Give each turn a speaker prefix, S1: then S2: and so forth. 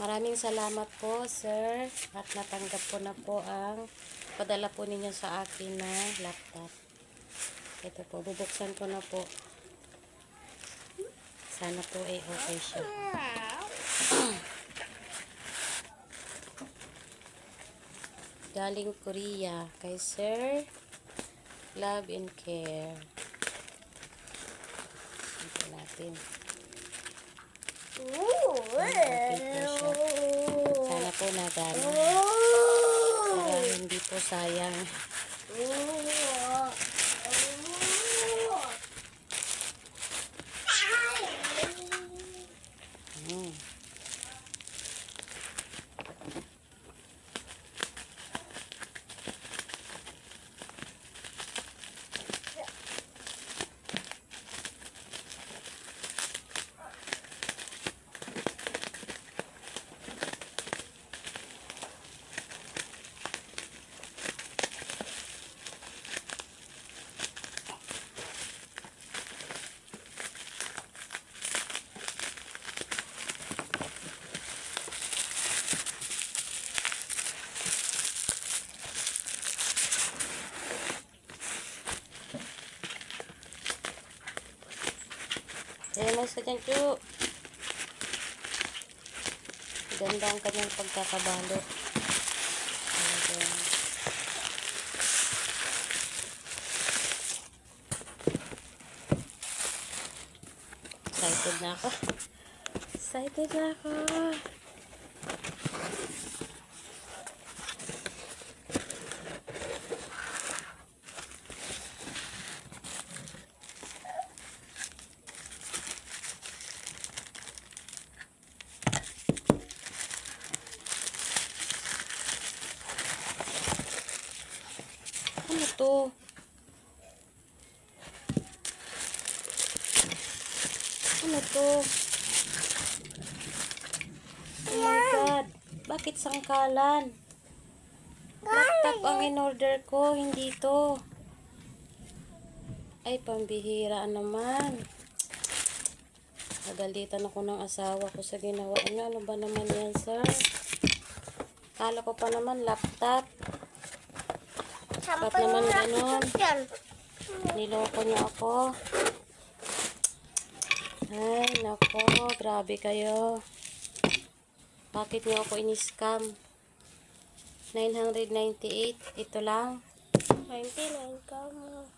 S1: Maraming salamat po, sir. At natanggap ko na po ang padala po ninyo sa akin na laptop. Ito po, bubuksan ko na po. Sana po ay okay siya. Galing Korea kay Sir Love and Care. Ito natin. Sana po nagana. Para hindi po sayang. Ayan mo sa dyan, Chu. Ganda ang kanyang pagkakabalot. Excited na ako. Excited na ako. Ano to? Ano to? Oh my God. Bakit sangkalan? Laptop ang in-order ko, hindi to. Ay, pambihira naman. Nagalitan ako ng asawa ko sa ginawa niya. Ano ba naman yan, sir? Kala ko pa naman laptop. Ba't naman ganon? Niloko niyo ako. Ay, nako. Grabe kayo. Bakit niyo ako in-scam? 998. Ito lang.
S2: 99 ka mo.